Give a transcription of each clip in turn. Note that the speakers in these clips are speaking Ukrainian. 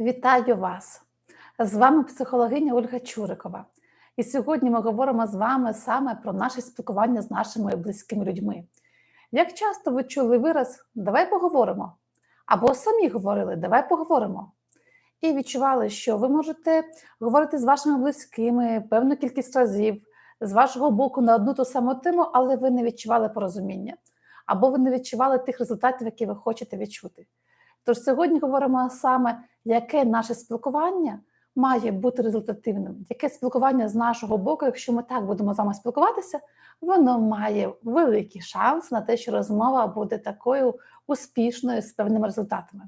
Вітаю вас! З вами психологиня Ольга Чурикова. І сьогодні ми говоримо з вами саме про наше спілкування з нашими близькими людьми. Як часто ви чули вираз Давай поговоримо або самі говорили Давай поговоримо. І відчували, що ви можете говорити з вашими близькими певну кількість разів з вашого боку на одну ту саму тему, але ви не відчували порозуміння, або ви не відчували тих результатів, які ви хочете відчути. Тож сьогодні говоримо саме, яке наше спілкування має бути результативним, яке спілкування з нашого боку, якщо ми так будемо з вами спілкуватися, воно має великий шанс на те, що розмова буде такою успішною з певними результатами.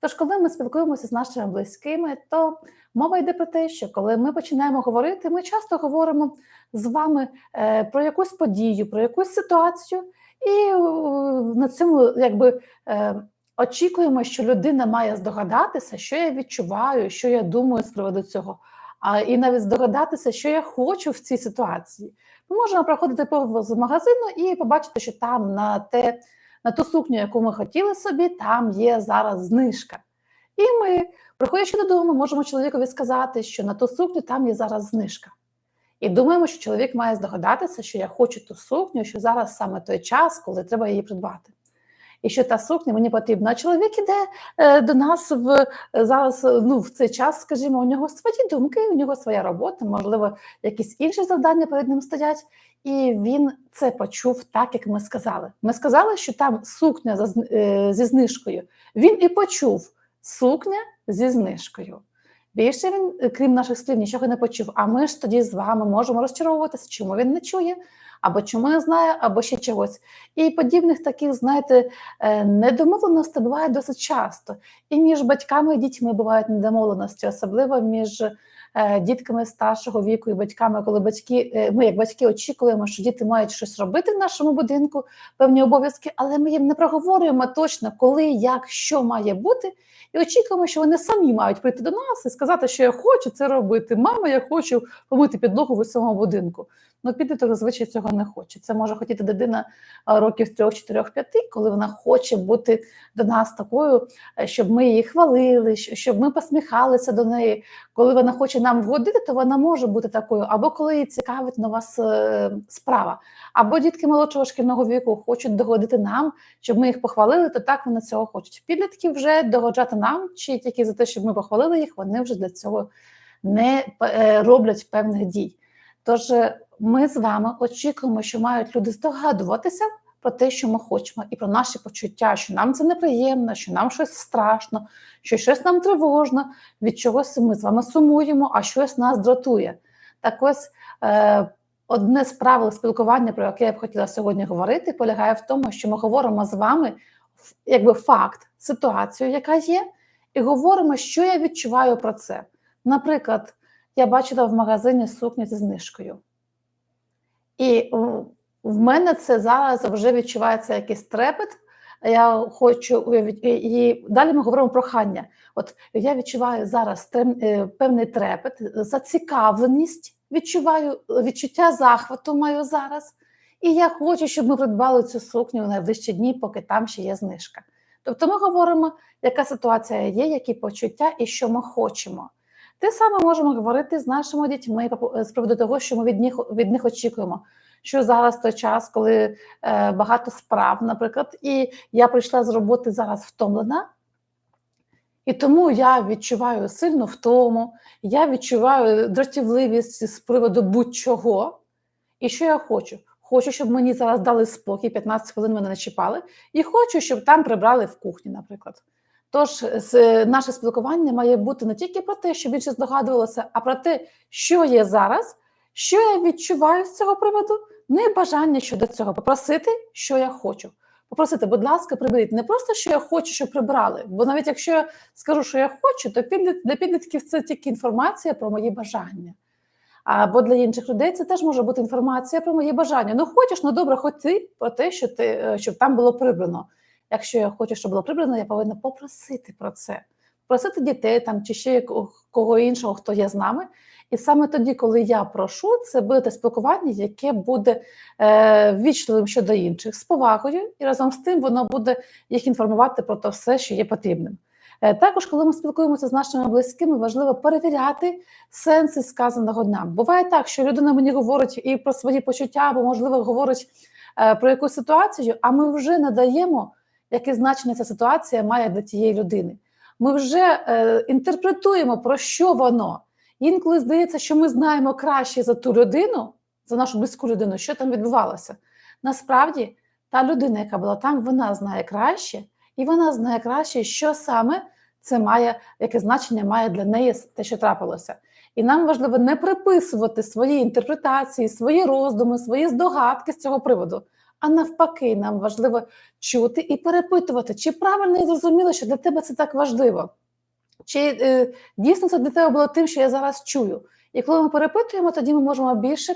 Тож, коли ми спілкуємося з нашими близькими, то мова йде про те, що коли ми починаємо говорити, ми часто говоримо з вами е, про якусь подію, про якусь ситуацію, і е, на цьому якби. Очікуємо, що людина має здогадатися, що я відчуваю, що я думаю з приводу цього, а і навіть здогадатися, що я хочу в цій ситуації. Ми можемо проходити повз магазину і побачити, що там на те, на ту сукню, яку ми хотіли собі, там є зараз знижка. І ми, приходячи додому, можемо чоловікові сказати, що на ту сукню там є зараз знижка. І думаємо, що чоловік має здогадатися, що я хочу ту сукню, що зараз саме той час, коли треба її придбати і що та сукня мені потрібна. Чоловік іде е, до нас в зараз ну, в цей час, скажімо, у нього свої думки, у нього своя робота, можливо, якісь інші завдання перед ним стоять. І він це почув так, як ми сказали. Ми сказали, що там сукня е, зі знижкою. Він і почув сукня зі знижкою. Більше він, крім наших слів, нічого не почув. А ми ж тоді з вами можемо розчаровуватися, чому він не чує, або чому не знає, або ще чогось. І подібних таких, знаєте, е, недомовленостей буває досить часто. І між батьками і дітьми бувають недомовленості, особливо між е, дітками старшого віку і батьками, коли батьки, е, ми, як батьки, очікуємо, що діти мають щось робити в нашому будинку, певні обов'язки, але ми їм не проговорюємо точно, коли, як, що має бути. І очікуємо, що вони самі мають прийти до нас і сказати, що я хочу це робити. Мама, я хочу помити підлогу в усьому будинку. Ну, підліток зазвичай цього не хоче. Це може хотіти дитина років 3, 4, 5, коли вона хоче бути до нас такою, е, щоб ми її хвалили, щоб ми посміхалися до неї. Коли вона хоче нам вгодити, то вона може бути такою, або коли їй цікавить нова е, справа, або дітки молодшого шкільного віку хочуть догодити нам, щоб ми їх похвалили, то так вони цього хочуть. Підлітки вже догоджати нам, чи тільки за те, щоб ми похвалили їх, вони вже для цього не е, роблять певних дій. Тож ми з вами очікуємо, що мають люди здогадуватися про те, що ми хочемо, і про наші почуття, що нам це неприємно, що нам щось страшно, що щось нам тривожно, від чогось ми з вами сумуємо, а щось нас дратує. Так ось е, одне з правил спілкування, про яке я б хотіла сьогодні говорити, полягає в тому, що ми говоримо з вами якби факт, ситуацію, яка є, і говоримо, що я відчуваю про це. Наприклад, я бачила в магазині сукню зі знижкою. І в мене це зараз вже відчувається якийсь трепет. Я хочу і далі ми говоримо про хання. От я відчуваю зараз е, певний трепет, зацікавленість, відчуваю відчуття захвату маю зараз. І я хочу, щоб ми придбали цю сукню в найближчі дні, поки там ще є знижка. Тобто ми говоримо, яка ситуація є, які почуття і що ми хочемо. Те саме можемо говорити з нашими дітьми з приводу того, що ми від них від них очікуємо. Що зараз той час, коли е, багато справ, наприклад, і я прийшла з роботи зараз втомлена, і тому я відчуваю сильну втому, я відчуваю дратівливість з приводу будь-чого. І що я хочу? Хочу, щоб мені зараз дали спокій, 15 хвилин мене не чіпали, і хочу, щоб там прибрали в кухні, наприклад. Тож наше спілкування має бути не тільки про те, що більше здогадувалося, а про те, що є зараз, що я відчуваю з цього приводу, ну і бажання щодо цього попросити, що я хочу. Попросити, будь ласка, приберіть не просто що я хочу, щоб прибрали. Бо навіть якщо я скажу, що я хочу, то для підлітків це тільки інформація про мої бажання. Або для інших людей це теж може бути інформація про мої бажання. Ну, хочеш, ну добре, хоч ти про те, що ти е, щоб там було прибрано. Якщо я хочу, щоб було прибрано, я повинна попросити про це, просити дітей там чи ще кого іншого, хто є з нами. І саме тоді, коли я прошу, це буде те спілкування, яке буде е, вічливим щодо інших, з повагою, і разом з тим воно буде їх інформувати про те все, що є потрібним. Е, Також, коли ми спілкуємося з нашими близькими, важливо перевіряти сенси сказаного нам. Буває так, що людина мені говорить і про свої почуття, або, можливо, говорить е, про якусь ситуацію, а ми вже надаємо, яке значення ця ситуація має для тієї людини. Ми вже е, інтерпретуємо, про що воно. Інколи здається, що ми знаємо краще за ту людину, за нашу близьку людину, що там відбувалося. Насправді, та людина, яка була там, вона знає краще, і вона знає краще, що саме це має, яке значення має для неї те, що трапилося. І нам важливо не приписувати свої інтерпретації, свої роздуми, свої здогадки з цього приводу. А навпаки, нам важливо чути і перепитувати, чи правильно я зрозуміла, що для тебе це так важливо, чи е, дійсно це для тебе було тим, що я зараз чую. І коли ми перепитуємо, тоді ми можемо більше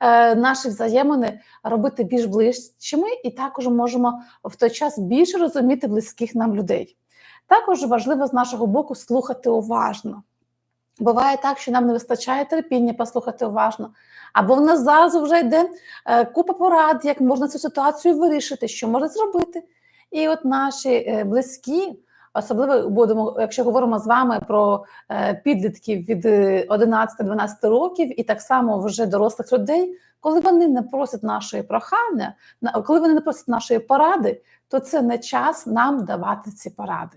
е, наші взаємини робити більш ближчими, і також можемо в той час більше розуміти близьких нам людей. Також важливо з нашого боку слухати уважно. Буває так, що нам не вистачає терпіння послухати уважно, або в нас зараз вже йде е, купа порад, як можна цю ситуацію вирішити, що можна зробити. І от наші е, близькі, особливо будемо, якщо говоримо з вами про е, підлітків від е, 11-12 років, і так само вже дорослих людей, коли вони не просять нашої прохання, коли вони не просять нашої поради, то це не час нам давати ці поради.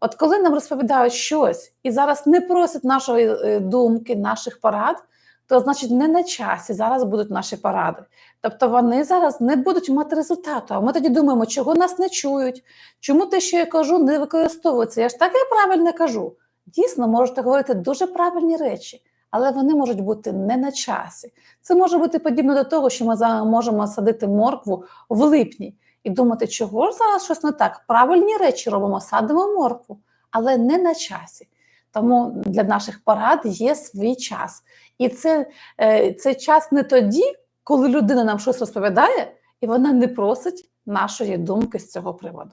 От коли нам розповідають щось і зараз не просять нашої е, думки, наших порад, то значить не на часі зараз будуть наші поради. Тобто вони зараз не будуть мати результату. А ми тоді думаємо, чого нас не чують, чому те, що я кажу, не використовується. Я ж так і правильно кажу. Дійсно, можете говорити дуже правильні речі, але вони можуть бути не на часі. Це може бути подібно до того, що ми можемо садити моркву в липні і думати, чого ж зараз щось не так. Правильні речі робимо, садимо моркву, але не на часі. Тому для наших порад є свій час. І це, е, цей час не тоді, коли людина нам щось розповідає, і вона не просить нашої думки з цього приводу.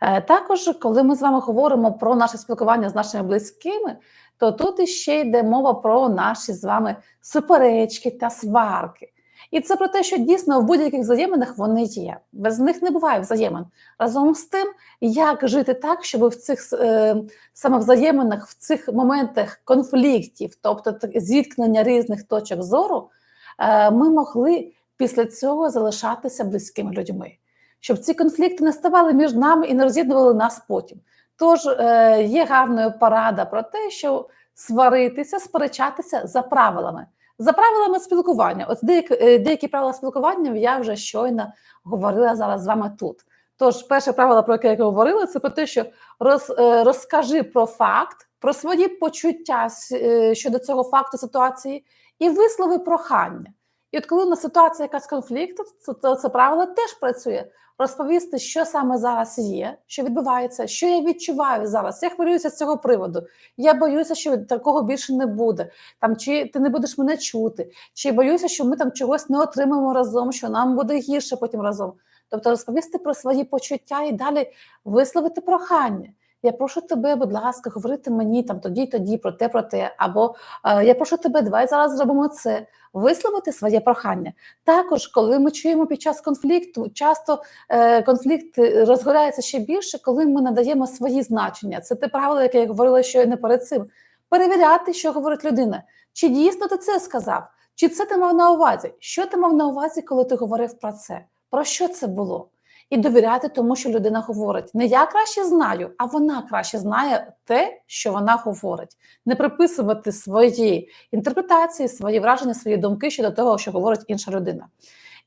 Е, Також, коли ми з вами говоримо про наше спілкування з нашими близькими, то тут іще йде мова про наші з вами суперечки та сварки. І це про те, що дійсно в будь-яких взаєминах вони є. Без них не буває взаємин. Разом з тим, як жити так, щоб в цих е, саме взаєминах, в цих моментах конфліктів, тобто зіткнення різних точок зору, е, ми могли після цього залишатися близькими людьми, щоб ці конфлікти не ставали між нами і не роз'єднували нас потім. Тож е, є гарною порада про те, що сваритися, сперечатися за правилами. За правилами спілкування, от деякі, е, деякі правила спілкування я вже щойно говорила зараз з вами тут. Тож, перше правило, про яке я говорила, це про те, що роз, е, розкажи про факт, про свої почуття е, щодо цього факту ситуації, і вислови прохання. І от коли на ситуація якась конфлікту, то, то це правило теж працює. Розповісти, що саме зараз є, що відбувається, що я відчуваю зараз. Я хвилююся з цього приводу. Я боюся, що такого більше не буде. Там чи ти не будеш мене чути, чи боюся, що ми там чогось не отримаємо разом, що нам буде гірше потім разом. Тобто розповісти про свої почуття і далі висловити прохання. Я прошу тебе, будь ласка, говорити мені там тоді, тоді про те, про те, або е, я прошу тебе, давай зараз зробимо це. Висловити своє прохання. Також, коли ми чуємо під час конфлікту, часто е, конфлікт розгорається ще більше, коли ми надаємо свої значення. Це те правило, яке я говорила щойно перед цим. Перевіряти, що говорить людина. Чи дійсно ти це сказав? Чи це ти мав на увазі? Що ти мав на увазі, коли ти говорив про це? Про що це було? І довіряти тому, що людина говорить. Не я краще знаю, а вона краще знає те, що вона говорить. Не приписувати свої інтерпретації, свої враження, свої думки щодо того, що говорить інша людина.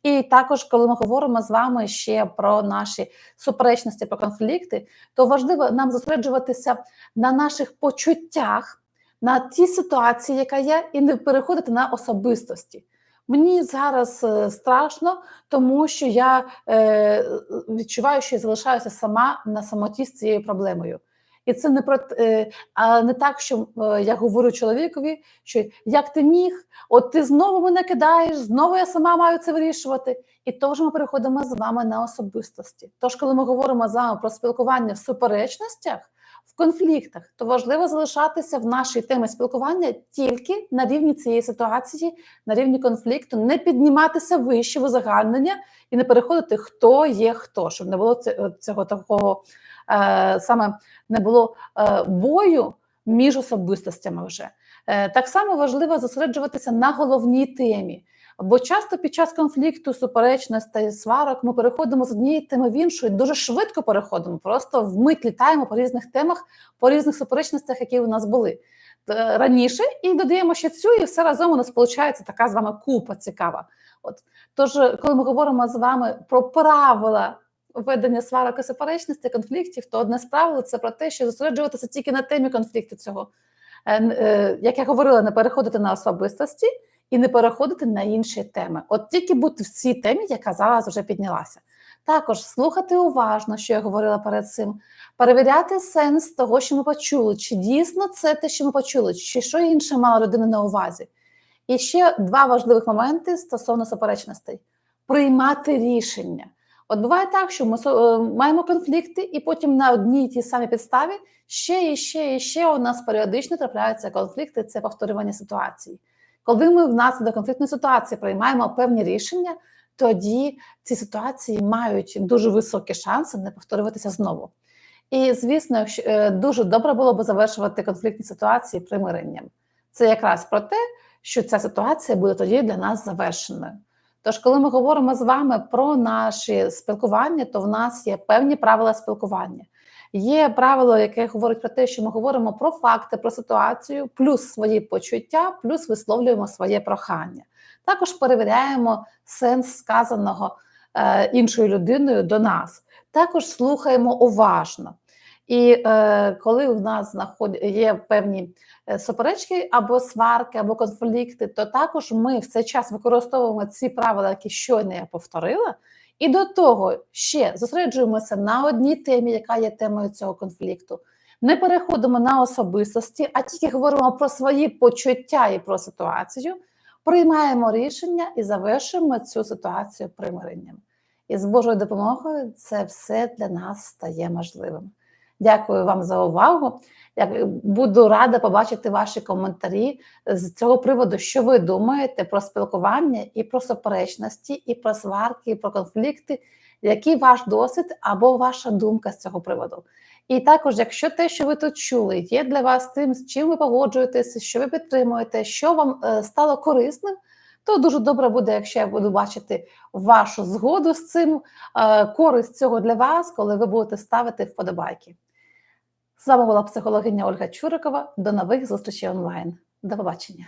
І також, коли ми говоримо з вами ще про наші суперечності, про конфлікти, то важливо нам зосереджуватися на наших почуттях, на тій ситуації, яка є, і не переходити на особистості. Мені зараз е, страшно, тому що я е, відчуваю, що я залишаюся сама на самоті з цією проблемою. І це не про е, а не так, що е, я говорю чоловікові, що як ти міг, от ти знову мене кидаєш, знову я сама маю це вирішувати. І то вже ми переходимо з вами на особистості. Тож, коли ми говоримо з вами про спілкування в суперечностях, в конфліктах, то важливо залишатися в нашій темі спілкування тільки на рівні цієї ситуації, на рівні конфлікту, не підніматися вище в узагальнення і не переходити, хто є хто, щоб не було цього такого е, саме не було е, бою між особистостями вже. Е, так само важливо зосереджуватися на головній темі. Бо часто під час конфлікту, суперечностей, сварок ми переходимо з однієї теми в іншу і дуже швидко переходимо. Просто вмить літаємо по різних темах, по різних суперечностях, які у нас були е, раніше, і додаємо ще цю, і все разом у нас виходить така з вами купа цікава. От тож, коли ми говоримо з вами про правила ведення сварок і суперечностей, конфліктів, то одне з правил це про те, що зосереджуватися тільки на темі конфлікту цього. Е, е, Як я говорила, не переходити на особистості і не переходити на інші теми. От тільки бути в цій темі, яка зараз вже піднялася. Також слухати уважно, що я говорила перед цим, перевіряти сенс того, що ми почули, чи дійсно це те, що ми почули, чи що інше мала людина на увазі. І ще два важливих моменти стосовно суперечностей: приймати рішення. От буває так, що ми е, маємо конфлікти, і потім на одній тій самій підставі ще і ще і ще у нас періодично трапляються конфлікти, це повторювання ситуацій. Коли ми внаслідок конфліктної ситуації приймаємо певні рішення, тоді ці ситуації мають дуже високі шанси не повторюватися знову. І звісно, е, дуже добре було б завершувати конфліктні ситуації примиренням. Це якраз про те, що ця ситуація буде тоді для нас завершеною. Тож, коли ми говоримо з вами про наші спілкування, то в нас є певні правила спілкування. Є правило, яке говорить про те, що ми говоримо про факти, про ситуацію, плюс свої почуття, плюс висловлюємо своє прохання. Також перевіряємо сенс сказаного е, іншою людиною до нас. Також слухаємо уважно. І е, коли в нас знаход... є певні е, суперечки або сварки, або конфлікти, то також ми в цей час використовуємо ці правила, які щойно я повторила, і до того ще зосереджуємося на одній темі, яка є темою цього конфлікту. Не переходимо на особистості, а тільки говоримо про свої почуття і про ситуацію, приймаємо рішення і завершуємо цю ситуацію примиренням. І з Божою допомогою це все для нас стає можливим. Дякую вам за увагу. Я буду рада побачити ваші коментарі з цього приводу, що ви думаєте про спілкування і про суперечності, і про сварки, і про конфлікти. Який ваш досвід або ваша думка з цього приводу? І також, якщо те, що ви тут чули, є для вас тим, з чим ви погоджуєтеся, що ви підтримуєте, що вам е, стало корисним, то дуже добре буде, якщо я буду бачити вашу згоду з цим, е, користь цього для вас, коли ви будете ставити вподобайки. З вами була психологиня Ольга Чурикова. До нових зустрічей онлайн. До побачення.